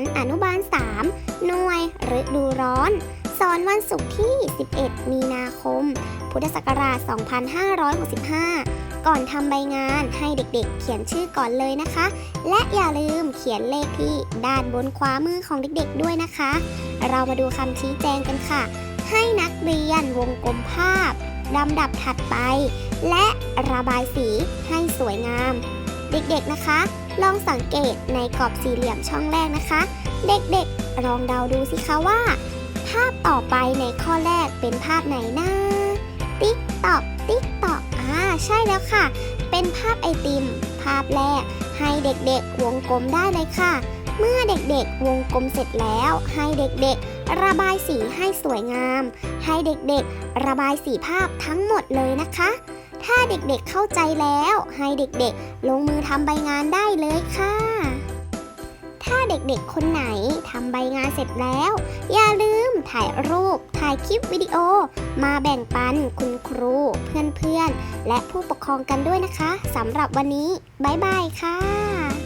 นอนุบาล 3 หน่วยฤดูร้อน สอนวันศุกร์ที่ 11 มีนาคม พุทธศักราช 2565 ก่อนทำใบงานให้เด็กๆ เขียนชื่อก่อนเลยนะคะ และอย่าลืมเขียนเลขที่ด้านบนขวามือของเด็กๆด้วยนะคะ เรามาดูคำชี้แจงกันค่ะ ให้นักเรียนวงกลมภาพลำดับถัดไป และระบายสีให้สวยงาม เด็กๆนะคะ ลองสังเกตในกรอบสี่เหลี่ยมช่องแรกนะคะ เด็กๆลองเดาดูสิคะว่า ภาพต่อไปในข้อแรกเป็นภาพไหนนะติ๊กตอกติ๊กตอกอ่าใช่แล้วค่ะ เป็นภาพไอติม ภาพแรก ให้เด็กๆวงกลมได้เลยค่ะ เมื่อเด็กๆวงกลมเสร็จแล้ว ให้เด็กๆ ระบายสีให้สวยงาม ให้เด็กๆ ระบายสีภาพทั้งหมดเลยนะคะ ถ้าเด็กๆเข้าใจแล้ว ให้เด็กๆ ลงมือทำใบงานได้เลยค่ะ ถ้าเด็กๆ คนไหนทำใบงานเสร็จแล้ว อย่าลืมถ่ายรูป ถ่ายคลิปวิดีโอ มาแบ่งปันคุณครู เพื่อนๆ และผู้ปกครองกันด้วยนะคะสำหรับวันนี้ บ๊ายบายค่ะ